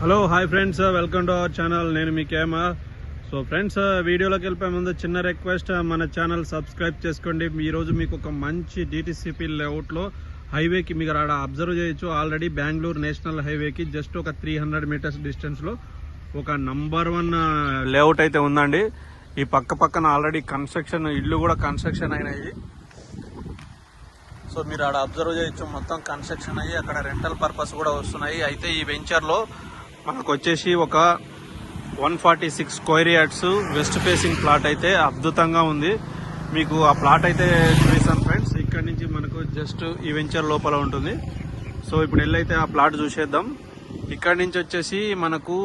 Hello hi friends welcome to our channel నేను మీ కేమా సో ఫ్రెండ్స్ వీడియోలోకి వెళ్ళిపోయే ముందు చిన్న రిక్వెస్ట్ uh, మన ఛానల్ సబ్స్క్రైబ్ చేసుకోండి. ఈరోజు రోజు మీకు ఒక మంచి డిటిసిపి లేఅవుట్లో హైవేకి మీకు ఆడ అబ్జర్వ్ చేయొచ్చు. ఆల్రెడీ బెంగళూరు నేషనల్ హైవేకి జస్ట్ ఒక త్రీ హండ్రెడ్ మీటర్స్ డిస్టెన్స్లో ఒక నంబర్ వన్ లేఅవుట్ అయితే ఉందండి. ఈ పక్క పక్కన ఆల్రెడీ కన్స్ట్రక్షన్ ఇల్లు కూడా కన్స్ట్రక్షన్ అయినాయి. సో మీరు ఆడ అబ్జర్వ్ చేయొచ్చు. మొత్తం కన్స్ట్రక్షన్ అయ్యి అక్కడ రెంటల్ పర్పస్ కూడా వస్తున్నాయి. అయితే ఈ వెంచర్లో మనకు వచ్చేసి ఒక one forty six square yards west facing plot అయితే అద్భుతంగా ఉంది. మీకు ఆ ప్లాట్ అయితే చూపిస్తాను ఫ్రెండ్స్. ఇక్కడ నుంచి మనకు జస్ట్ ఈ వెంచర్ లోపల ఉంటుంది. సో ఇప్పుడు వెళ్ళైతే ఆ ప్లాట్ చూసేద్దాం. ఇక్కడ నుంచి వచ్చేసి మనకు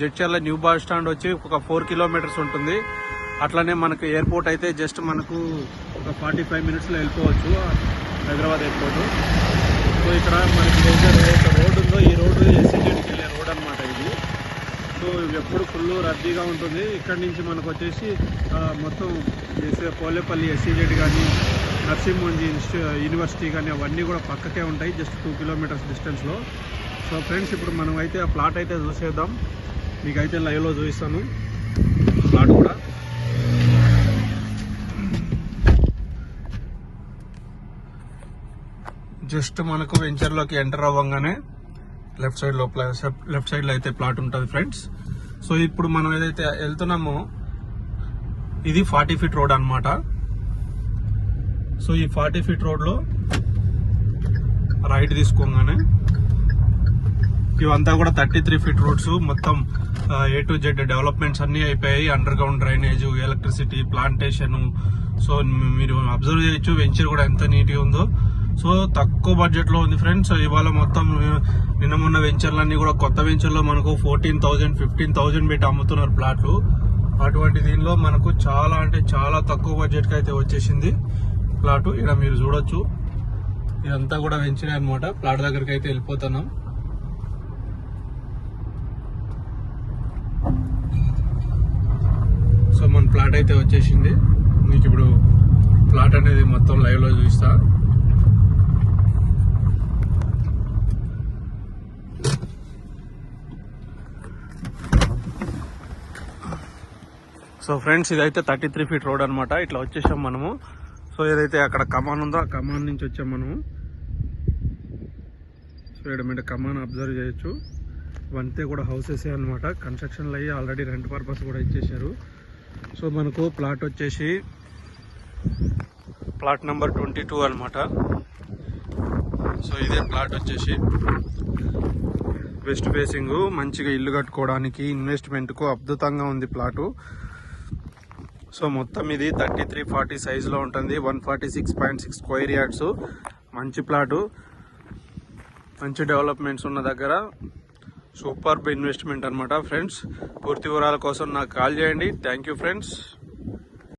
జడ్చర్ల న్యూ బస్ స్టాండ్ వచ్చి ఒక ఫోర్ కిలోమీటర్స్ ఉంటుంది. అట్లనే మనకు ఎయిర్పోర్ట్ అయితే జస్ట్ మనకు ఒక ఫార్టీ ఫైవ్ మినిట్స్లో వెళ్ళిపోవచ్చు. హైదరాబాద్ ఎయిర్పోర్ట్. సో ఇక్కడ మనకి ఏదైతే రోడ్ ఉందో ఈ రోడ్డు ఎస్సీజెడ్కి రోడ్ అనమాట ఇది. సో ఇది ఎప్పుడు ఫుల్ రద్దీగా ఉంటుంది. ఇక్కడి నుంచి మనకు వచ్చేసి మొత్తం పోలేపల్లి ఎస్సీజెడ్ కానీ నర్సింహంజీ ఇన్స్టి- యూనివర్సిటీ కానీ అవన్నీ కూడా పక్కకే ఉంటాయి జస్ట్ టూ కిలోమీటర్స్ డిస్టెన్స్లో సో ఫ్రెండ్స్ ఇప్పుడు మనం అయితే ఆ ప్లాట్ అయితే చూసేద్దాం. మీకైతే లైవ్లో చూపిస్తాను. ప్లాట్ కూడా. జస్ట్ మనకు వెంచర్లోకి ఎంటర్ అవ్వగానే లెఫ్ట్ సైడ్ లోపల లెఫ్ట్ సైడ్లో అయితే ప్లాట్ ఉంటుంది ఫ్రెండ్స్. సో ఇప్పుడు మనం ఏదైతే వెళ్తున్నామో ఇది ఫార్టీ ఫీట్ రోడ్ అన్నమాట. సో ఈ ఫార్టీ ఫీట్ రోడ్లో రైట్ తీసుకోగానే ఇవంతా కూడా థర్టీ త్రీ ఫీట్ రోడ్స్ మొత్తం ఏ టు జెడ్ డెవలప్మెంట్స్ అన్నీ అయిపోయాయి. Underground drainage electricity plantation so మీరు అబ్జర్వ్ చేయొచ్చు వెంచర్ కూడా ఎంత నీట్గా ఉందో. సో తక్కువ బడ్జెట్లో ఉంది ఫ్రెండ్స్ ఇవాళ మొత్తం నిన్న మొన్న వెంచర్లన్నీ కూడా కొత్త వెంచర్లో మనకు ఫోర్టీన్ థౌజండ్ ఫిఫ్టీన్ థౌజండ్ పెట్టి అమ్ముతున్నారు ప్లాట్లు అటువంటి దీనిలో మనకు చాలా అంటే చాలా తక్కువ బడ్జెట్కి అయితే వచ్చేసింది ప్లాట్ ఇక్కడ మీరు చూడొచ్చు. ఇదంతా కూడా వెంచినాయి అనమాట ప్లాట్ దగ్గరికి అయితే వెళ్ళిపోతున్నాం. సో మన ప్లాట్ అయితే వచ్చేసింది. మీకు ఇప్పుడు ప్లాట్ అనేది మొత్తం లైవ్లో చూస్తాను సో ఫ్రెండ్స్ ఇదైతే థర్టీ త్రీ ఫీట్ రోడ్ అనమాట ఇట్లా వచ్చేసాం మనము. సో ఏదైతే అక్కడ కమాన్ ఉందో ఆ కమాన్ నుంచి వచ్చాం మనము. సో ఇక్కడ మీద కమాన్ అబ్జర్వ్ చేయొచ్చు. ఇవంతే కూడా హౌసెస్ అనమాట కన్స్ట్రక్షన్లు అయ్యి ఆల్రెడీ రెంట్ పర్పస్ కూడా ఇచ్చేసారు సో మనకు ప్లాట్ వచ్చేసి ప్లాట్ నెంబర్ ట్వంటీ టూ అనమాట సో ఇదే ప్లాట్ వచ్చేసి వెస్ట్ ఫేసింగ్ మంచిగా ఇల్లు కట్టుకోవడానికి ఇన్వెస్ట్మెంట్కు అద్భుతంగా ఉంది ప్లాటు సో మొత్తం ఇది థర్టీ త్రీ ఫార్టీ సైజులో ఉంటుంది. One forty six point six square yards. మంచి ప్లాటు. మంచి డెవలప్మెంట్స్ ఉన్న దగ్గర. సూపర్ ఇన్వెస్ట్మెంట్ అనమాట ఫ్రెండ్స్. పూర్తి వివరాల కోసం నాకు కాల్ చేయండి. Thank you friends.